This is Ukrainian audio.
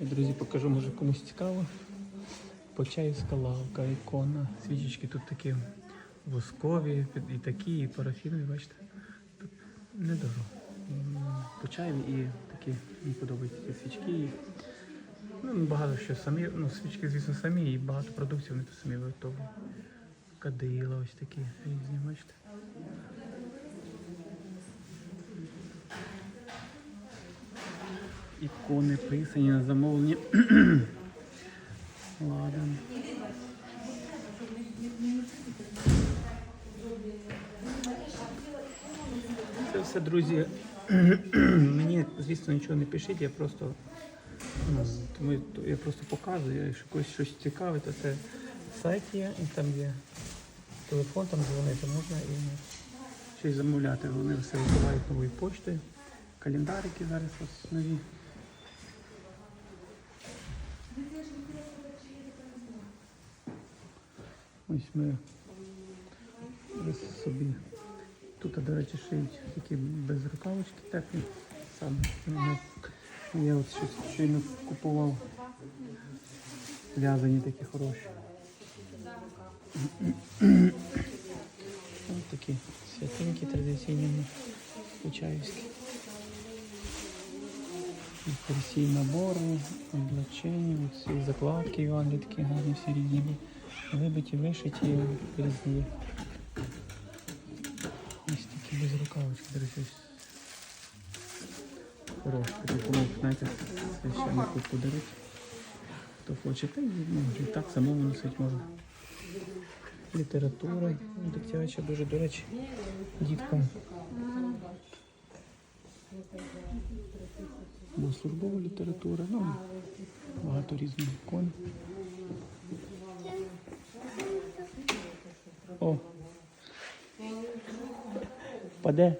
Друзі, покажу, може комусь цікаво. Почаївська лавка, ікона. Свічечки тут такі воскові, і такі, і парафінові, бачите. Тут недорого. Почаєві і такі мені подобаються ці свічки. Ну, багато що самі, ну, свічки, звісно, самі, і багато продуктів вони тут самі виготовлюють. Кадила ось такі різні, бачите. Ікони писані на замовлення. Ладно. Це все, друзі. Мені, звісно, нічого не пишіть, я просто, ну, я просто показую, якщо когось щось цікаве, то це сайт є, і там є телефон, там дзвонити можна і щось замовляти. Вони все висилають новою поштою. Календарики зараз ось нові. Ось ми собі. Тут, до речі, шиють такі без рукавочки теплі. Сам. Ну, Я от щойно купував. В'язані такі хороші. Ось такі святинки традиційні почаївські. Персій набори, облачення, ці закладки Іван такі гарні, всі різні. Вибиті, вишиті, різні. Ось такі без рукавочки, до речі. Хороші, такі знаєте, священнику подарити. Хто хоче, та й ну, так самому носить можна. Література дитяча, дуже, до речі, діткам. Службова література, ну, багато різних ікон. О! Паде.